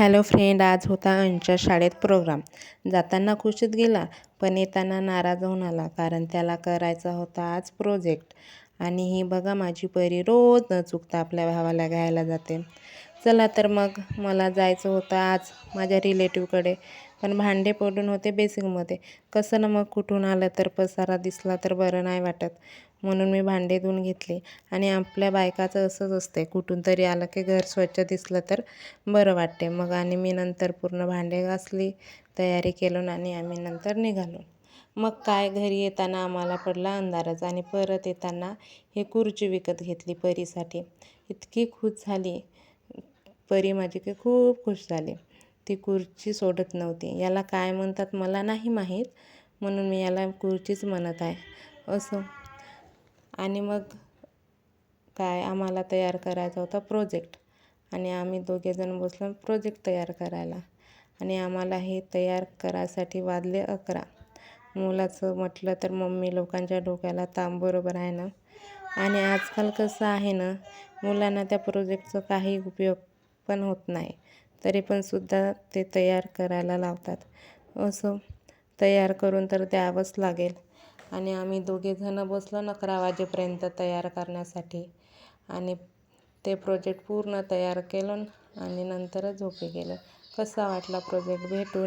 Hello friend आज होता आमच्या शाळेत प्रोग्राम. जाताना खुशीत गेला पण येताना नाराज होऊन आला कारण त्याला करायचा होता आज प्रोजेक्ट. आणि ही बघा माझी परी रोज न चुकता आपल्या भावाला घ्यायला जाते. चला तर मग मला जायचं होतं आज माझ्या रिलेटिव्हकडे पण भांडे पडून होते बेसिंगमध्ये. कसं ना मग कुठून आलं तर पसारा दिसला तर बरं नाही वाटत. म्हणून मी भांडे धुवून घेतले. आणि आपल्या बायकाचं असंच असते कुठून तरी आलं की घर स्वच्छ दिसलं तर बरं वाटते मग आणि मी नंतर पूर्ण भांडे घासली तयारी केलं आणि आम्ही नंतर निघालो. मग काय घरी येताना आम्हाला पडला अंधारच आणि परत येताना ही खुर्ची विकत घेतली परीसाठी. इतकी खुश झाली. परी माझी काही खूप खुश झाली. ती कुर्ची सोडत नव्हती. याला काय म्हणतात मला नाही माहीत. म्हणून मी याला कुर्चीच म्हणत आहे. असं. आणि मग काय? आम्हाला तयार करायचा होता प्रोजेक्ट. आणि आम्ही दोघेजण बसलो प्रोजेक्ट तयार करायला. आणि आम्हाला हे तयार करायसाठी वाजले अकरा. मुलाचं म्हटलं तर मम्मी लोकांच्या डोक्याला ताम बरोबर आहे ना? आणि आजकाल कसं आहे ना? मुलांना त्या प्रोजेक्टचं काही उपयोग पण होत नाही. तरी पण सुद्धा ते तयार करायला लावतात. असं तयार करून तर द्यावंच लागेल. आणि आम्ही दोघेजणं बसलो अकरा वाजेपर्यंत तयार करण्यासाठी. आणि ते प्रोजेक्ट पूर्ण तयार केलं आणि नंतरच झोपी गेलं. कसा वाटला प्रोजेक्ट? भेटून